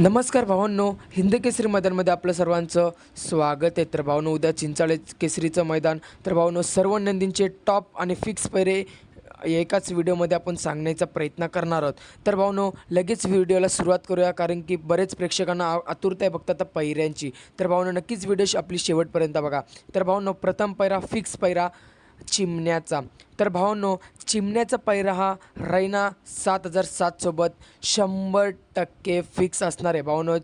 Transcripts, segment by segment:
नमस्कार भावांनो हिंद केसरी मैदानमध्ये आपलं सर्वांचं स्वागत आहे. तर भावांनो उद्या चिंचाळे केसरीचं मैदान. तर भावांनो सर्व नंदींचे टॉप आणि फिक्स पैरे एकाच व्हिडिओमध्ये आपण सांगण्याचा प्रयत्न करणार आहोत. तर भावनो लगेच व्हिडिओला सुरुवात करूया कारण की बरेच प्रेक्षकांना आ- आतुरता आहे बघतात पैऱ्यांची. तर भावनो नक्कीच व्हिडिओ आपली शेवटपर्यंत बघा. तर भावनो प्रथम पैरा फिक्स पैरा. चिमण्याचा. तर भावांनो चिमण्याचा पैरा हा रैना सात हजार सातसोबत शंभर टक्के फिक्स असणार आहे. भावनो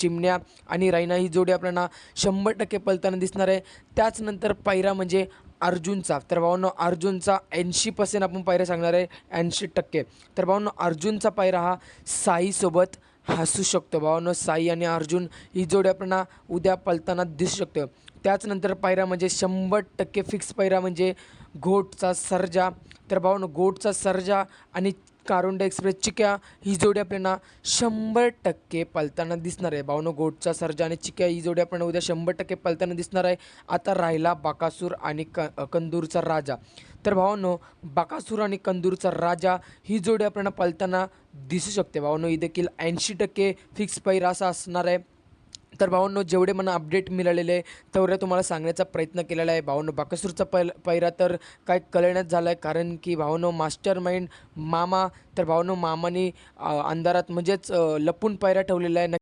चिमण्या आणि रैना ही जोडी आपल्याला शंभर टक्के पलताना दिसणार आहे. त्याचनंतर पैरा म्हणजे अर्जुनचा. तर भावांनो अर्जुनचा ऐंशी पर्सेंट आपण पायऱ्या सांगणार आहे ऐंशी टक्के. तर भावांनो अर्जुनचा पायरा हा साईसोबत हसू शकतो भावानं साई आणि अर्जुन ही जोडी आपल्याला उद्या पलताना दिसू शकतो. त्याचनंतर पायरा म्हणजे शंभर टक्के फिक्स पायरा म्हणजे घोटचा सर्जा. तर भावानं घोटचा सर्जा आणि कारुंडा एक्सप्रेस चिक्या ही जोडी आपल्याला शंभर टक्के पलताना दिसणार आहे. भावनो गोटचा सर्जा आणि चिक्या ही जोडी आपल्याला उद्या शंभर टक्के पलताना दिसणार आहे. आता राहिला बाकासूर आणि क कंदूरचा राजा. तर भावांनो बाकासूर आणि कंदूरचा राजा ही जोडी आपल्याला पालताना दिसू शकते. भावांनो ही देखील ऐंशी टक्के फिक्स पैर असा असणार आहे. तर भावांनो जेवढे मला अपडेट मिळालेले आहे तेवढे तुम्हाला सांगण्याचा प्रयत्न केलेला आहे. भावांनो बाकासूरचा पैल पैरा तर काय कळण्यात झाला आहे कारण की भावांनो मास्टर माइंड मामा तर भावांनो मामाने अंधारात म्हणजेच लपून पैरा ठेवलेला आहे.